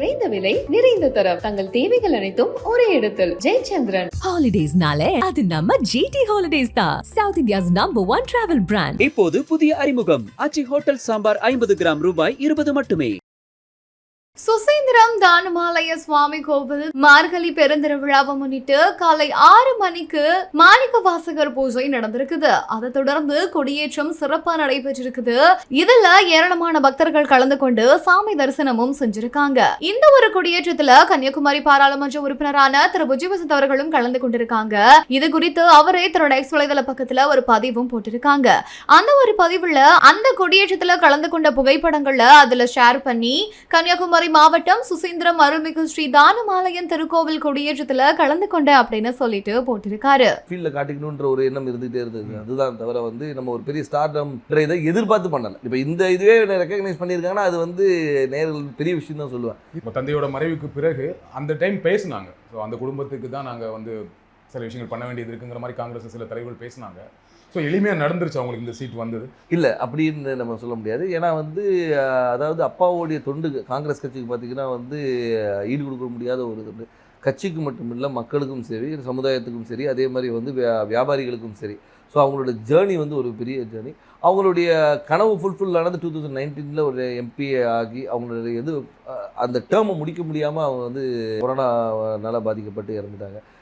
குறைந்த விலை நிறைந்த தரம். தங்கள் தேவைகள் அனைத்தும் ஒரே இடத்தில். ஜெயச்சந்திரன். ஹாலிடேஸ்னாலே அது நம்ம ஜிடி ஹாலிடேஸ் தான். South India's number one travel brand இப்போது புதிய அறிமுகம். அச்சி ஹோட்டல் சாம்பார் ஐம்பது கிராம் ரூபாய் இருபது மட்டுமே. சுசீந்திரம் தானுமாலய சுவாமி கோவில் மார்கழி பெருந்திருவிழாவை முன்னிட்டு காலை ஆறு மணிக்கு மாணிக்க வாசகர் பூஜை நடந்திருக்குது. அதை தொடர்ந்து கொடியேற்றம் சிறப்பா நடைபெற்றிருக்குது. இதுல ஏராளமான பக்தர்கள் கலந்து கொண்டு சாமி தரிசனமும் செஞ்சிருக்காங்க. இந்த ஒரு கொடியேற்றத்துல கன்னியாகுமரி பாராளுமன்ற உறுப்பினரான திரு. புஜிவசந்த் அவர்களும் கலந்து கொண்டிருக்காங்க. இது குறித்து அவரே தன்னோட எக்ஸ் வலைதள பக்கத்துல ஒரு பதிவும் போட்டிருக்காங்க. அந்த ஒரு பதிவுல அந்த கொடியேற்றத்துல கலந்து கொண்ட புகைப்படங்கள்ல அதுல ஷேர் பண்ணி கன்னியாகுமரி மாவட்டம் சுசீந்திரம் அருள்மிகு ஸ்ரீ தானுமாலயன் திருக்கோவில் கொடியேற்றத்துல கலந்து கொண்ட அப்படின்னு சொல்லிட்டு போட்டிருக்காரு. ஃபீல்டில் காட்டிக்கணுன்ற ஒரு எண்ணம் இருந்துகிட்டே இருந்தது. அதுதான் தவிர வந்து நம்ம ஒரு பெரிய ஸ்டார்டம் இதை எதிர்பார்த்து பண்ணலை. இப்போ இந்த இதுவே ரெக்கக்னைஸ் பண்ணியிருக்காங்கன்னா அது வந்து நேரில் பெரிய விஷயம் தான் சொல்லுவேன். இப்போ தந்தையோட மறைவுக்கு பிறகு அந்த டைம் பேசுனாங்க. ஸோ அந்த குடும்பத்துக்கு தான் நாங்கள் வந்து சில விஷயங்கள் பண்ண வேண்டியது இருக்குங்கிற மாதிரி காங்கிரஸ் சில தலைவர்கள் பேசினாங்க. ஸோ எளிமையாக நடந்துருச்சு அவங்களுக்கு இந்த சீட் வந்தது. இல்லை அப்படின்னு நம்ம சொல்ல முடியாது. ஏன்னா வந்து அதாவது அப்பாவுடைய தொண்டு காங்கிரஸ் கட்சிக்கு பார்த்தீங்கன்னா வந்து ஈடு கொடுக்க முடியாத ஒரு தொண்டு கட்சிக்கு மட்டும் இல்லை மக்களுக்கும் சரி சமுதாயத்துக்கும் சரி அதே மாதிரி வந்து வியா- வியாபாரிகளுக்கும் சரி. ஸோ அவங்களோட ஜேர்னி வந்து ஒரு பெரிய ஜேர்னி அவங்களுடைய கனவு ஃபுல்ஃபில் ஆனது டூ தௌசண்ட் நைன்டீனில் ஒரு எம்பி ஆகி அவங்களுடைய இது அந்த டேர்மை முடிக்க முடியாமல் அவங்க வந்து கொரோனானால பாதிக்கப்பட்டு இறந்துட்டாங்க.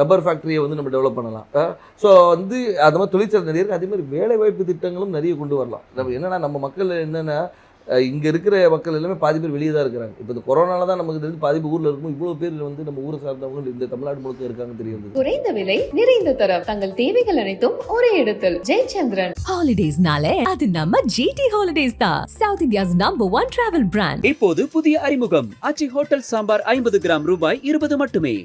ரப்பர் ஃபேக்ட்ரியை வந்து நம்ம டெவலப் பண்ணலாம். ஸோ வந்து அது மாதிரி தொழிற்சாலை நிறைய இருக்குது அதே மாதிரி வேலை வாய்ப்பு திட்டங்களும் நிறைய கொண்டு வரலாம். நம்ம என்னன்னா நம்ம மக்கள் என்னென்னா இங்கே இருக்கிற மக்கள் எல்லாமே பாதி பேர் வெளியே தான் இருக்கிறாங்க. இப்போ இந்த கொரோனால தான் நமக்கு தெரிஞ்சு பாதி ஊரில் இருக்கும். இவ்வளோ பேர் வந்து நம்ம ஊரை சார்ந்தவங்க இந்த தமிழ்நாடு முழுக்க இருக்காங்கன்னு தெரிய வந்தது குறைந்த விலை நிறைந்த தரம். தங்கள் தேவைகள் அனைத்தும் ஒரே இடத்தில். ஜெயச்சந்திரன். ஹாலிடேஸ்னாலே அது நம்ம ஜிடி ஹாலிடேஸ் தான். South India's number one travel brand இப்போது புதிய அறிமுகம். ஆச்சி ஹோட்டல் சாம்பார் ஐம்பது கிராம் ரூபாய் இருபது மட்டுமே.